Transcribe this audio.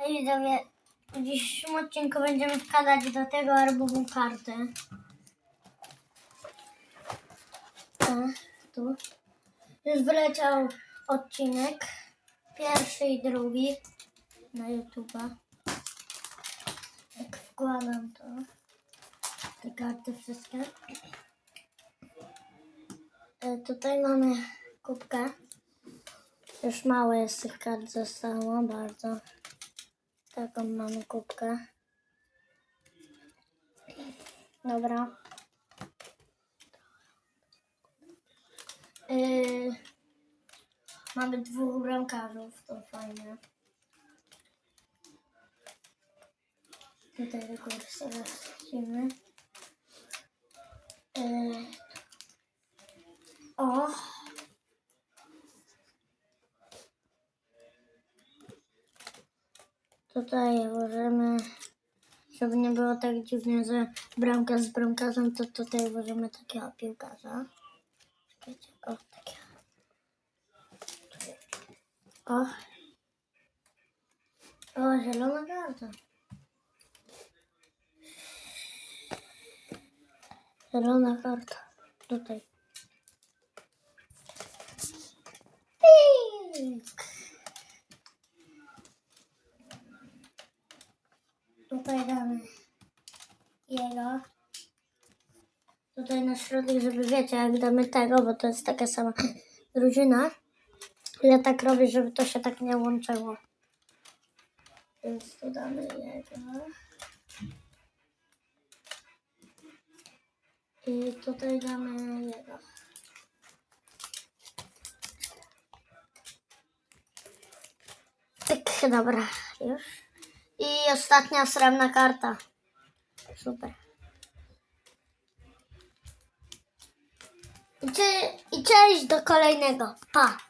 Hej widzowie, w dzisiejszym odcinku będziemy wkładać do tego album kartę. Tu. Już wyleciał odcinek. Pierwszy i drugi na YouTube'a. Jak wkładam to. Te karty wszystkie. E, tutaj mamy kubkę. Już mało jest tych kart zostało, bardzo. Taką mamy kubkę. Dobra. Yy, mamy dwóch bramkarzów, to fajnie. Tutaj góry sobie wrzucimy. Yy, o! Tutaj włożymy, żeby nie było tak dziwnie, że bramka z bramkarzem, to tutaj włożymy takiego piłkarza. Czekajcie, o, takiego. O. O, zielona karta. Zielona karta. Tutaj. Pik. Tutaj damy jego. Tutaj na środek, żeby wiecie, jak damy tego, bo to jest taka sama drużyna. Ja tak robię, żeby to się tak nie łączyło. Więc tu damy jego. I tutaj damy jego. Tak, dobra, już. I ostatnia srebrna karta. Super. I, cze- I cześć do kolejnego. Pa.